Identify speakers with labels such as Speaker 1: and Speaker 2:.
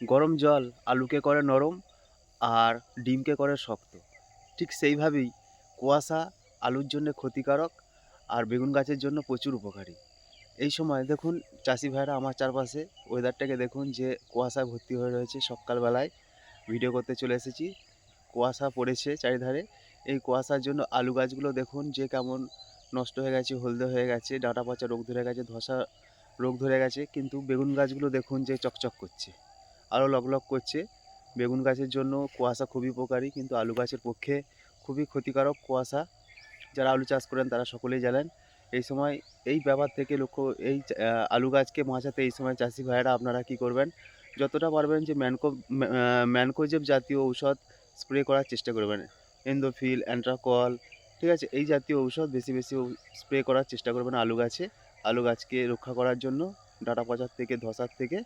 Speaker 1: গরম জল, আলুকে করে নরম আর ডিমকে করে শক্ত। ঠিক সেইভাবেই কুয়াশা আলুর জন্য ক্ষতিকারক আর বেগুন গাছের জন্য প্রচুর উপকারী। এই সময় দেখুন চাষি ভাইরা আমার চারপাশে ওয়েদারটাকে দেখুন যে কুয়াশায় ভর্তি হয়ে রয়েছে। সকালবেলায় ভিডিও করতে চলে এসেছি। কুয়াশা পড়েছে চারিধারে। এই কুয়াশার জন্য আলু গাছগুলো দেখুন যে কেমন নষ্ট হয়ে গেছে, হলদে হয়ে গেছে, ডাঁটা পচা রোগ ধরে গেছে, ধসা রোগ ধরে গেছে। কিন্তু বেগুন গাছগুলো দেখুন যে চকচক করছে। আরও লগলগ করছে। বেগুন গাছের জন্য কুয়াশা খুবই উপকারী, কিন্তু আলু গাছের পক্ষে খুবই ক্ষতিকারক কুয়াশা। যারা আলু চাষ করেন তারা সকলেই জানেন, এই সময় এই ব্যাপার থেকে লক্ষ্য, এই আলু গাছকে বাঁচাতে এই সময় চাষি ভাইয়েরা আপনারা কি করবেন? যতটা পারবেন যে ম্যানকো ম্যানকোজেব জাতীয় ঔষধ স্প্রে করার চেষ্টা করবেন। এন্ডোফিল, অ্যান্ট্রাকল, ঠিক আছে? এই জাতীয় ঔষধ বেশি বেশি স্প্রে করার চেষ্টা করবেন আলু গাছে। আলু গাছকে রক্ষা করার জন্য ডাঁটা পচার থেকে ধসার থেকে